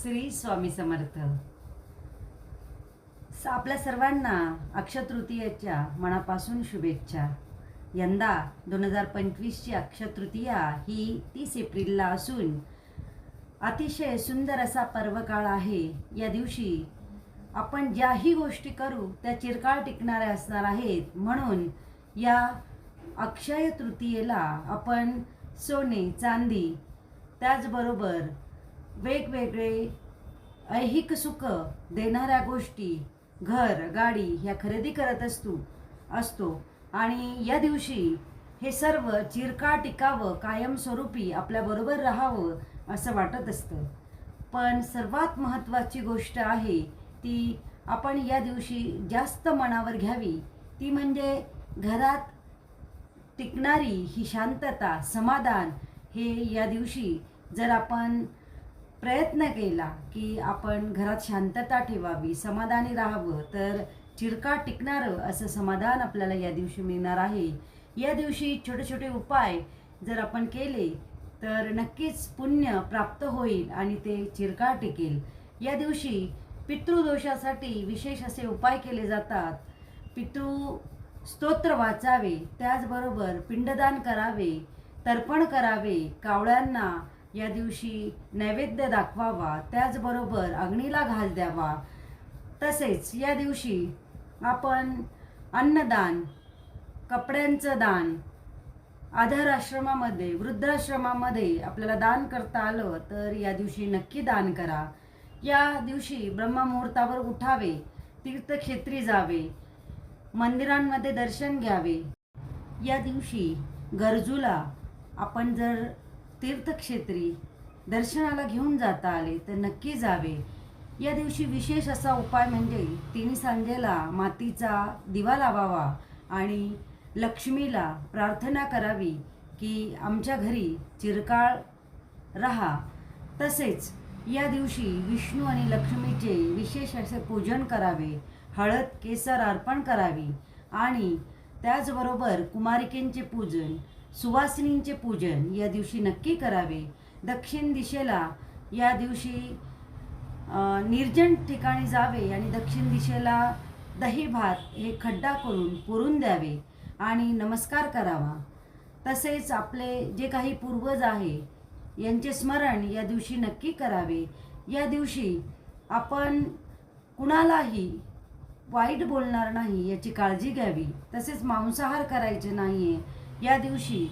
श्री स्वामी समर्थ. आपल्या सर्वांना अक्षतृतीयेच्या मनापासून शुभेच्छा. यंदा दोन हजार पंचवीसची अक्षतृतीया ही तीस एप्रिलला असून अतिशय सुंदर असा पर्वकाळ आहे. या दिवशी आपण ज्याही गोष्टी करू त्या चिरकाळ टिकणाऱ्या असणार आहेत. म्हणून या अक्षय तृतीयेला आपण सोने चांदी त्याचबरोबर वेगवेगळे ऐहिक सुख देणाऱ्या गोष्टी घर गाडी ह्या खरेदी करत असतो असतो. आणि या दिवशी हे सर्व चिरकाळ टिकावं कायमस्वरूपी आपल्याबरोबर राहावं असं वाटत असतं. पण सर्वात महत्त्वाची गोष्ट आहे ती आपण या दिवशी जास्त मनावर घ्यावी. ती म्हणजे घरात टिकणारी ही शांतता समाधान हे या दिवशी जर आपण प्रयत्न केला की आपण घरात शांतता ठेवावी समाधानी राहावं तर चिरकाळ टिकणारं असं समाधान आपल्याला या दिवशी मिळणार आहे. या दिवशी छोटे छोटे उपाय जर आपण केले तर नक्कीच पुण्य प्राप्त होईल आणि ते चिरकाळ टिकेल. या दिवशी पितृदोषासाठी विशेष असे उपाय केले जातात. पितृ स्तोत्र वाचावे त्याचबरोबर पिंडदान करावे तर्पण करावे कावळ्यांना या दिवशी नैवेद्य दाखवावा त्याचबरोबर अग्नीला घास द्यावा. तसेच या दिवशी आपण अन्नदान कपड्यांचं दान आधार आश्रमामध्ये वृद्धाश्रमामध्ये आपल्याला दान करता आलं तर या दिवशी नक्की दान करा. या दिवशी ब्रह्ममुहूर्तावर उठावे तीर्थक्षेत्री जावे मंदिरांमध्ये दर्शन घ्यावे. या दिवशी गरजूला आपण जर तीर्थक्षेत्री दर्शनाला घेऊन जाता आले तर नक्की जावे. या दिवशी विशेष असा उपाय म्हणजे तिन्ही सांजेला मातीचा दिवा लावावा आणि लक्ष्मीला प्रार्थना करावी की आमच्या घरी चिरकाळ रहा. तसेच या दिवशी विष्णू आणि लक्ष्मीचे विशेष असे पूजन करावे हळद केसर अर्पण करावी आणि त्याचबरोबर कुमारिकेंचे पूजन सुवासिनींचे पूजन या दिवशी नक्की करावे. दक्षिण दिशेला या दिवशी निर्जन ठिकाणी जावे आणि दक्षिण दिशेला दही भात हे खड्डा करून पुरून द्यावे आणि नमस्कार करावा. तसेच आपले जे काही पूर्वज आहे यांचे स्मरण या दिवशी नक्की करावे. या दिवशी आपण कुणालाही वाईट बोलणार नाही याची काळजी घ्यावी. तसेच मांसाहार करायचे नाही आहे या दिवशी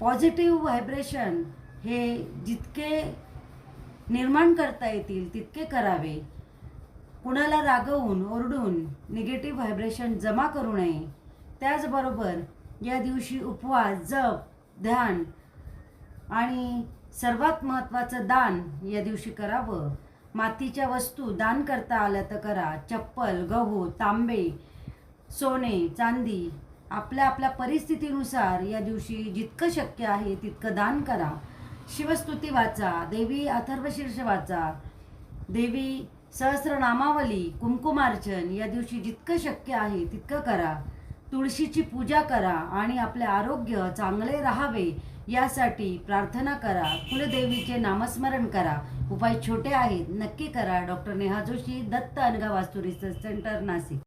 पॉझिटिव्ह व्हायब्रेशन हे जितके निर्माण करता येतील तितके करावे. कुणाला रागवून ओरडून निगेटिव्ह व्हायब्रेशन जमा करू नये. त्याचबरोबर या दिवशी उपवास जप ध्यान आणि सर्वात महत्त्वाचं दान या दिवशी करावं. मातीच्या वस्तू दान करता आल्या तर करा. चप्पल गहू तांबे सोने चांदी आपल्या आपल्या परिस्थितीनुसार या दिवशी जितकं शक्य आहे तितकं दान करा. शिवस्तुती वाचा देवी अथर्वशीर्ष वाचा. देवी सहस्रनामावली कुंकुमार्चन या दिवशी जितकं शक्य आहे तितकं करा. तुळशीची पूजा करा आणि आपले आरोग्य चांगले राहावे यासाठी प्रार्थना करा. कुलदेवीचे नामस्मरण करा. उपाय छोटे आहेत नक्की करा. डॉक्टर नेहा जोशी दत्त अनगा वास्तू रिसर्च सेंटर नाशिक.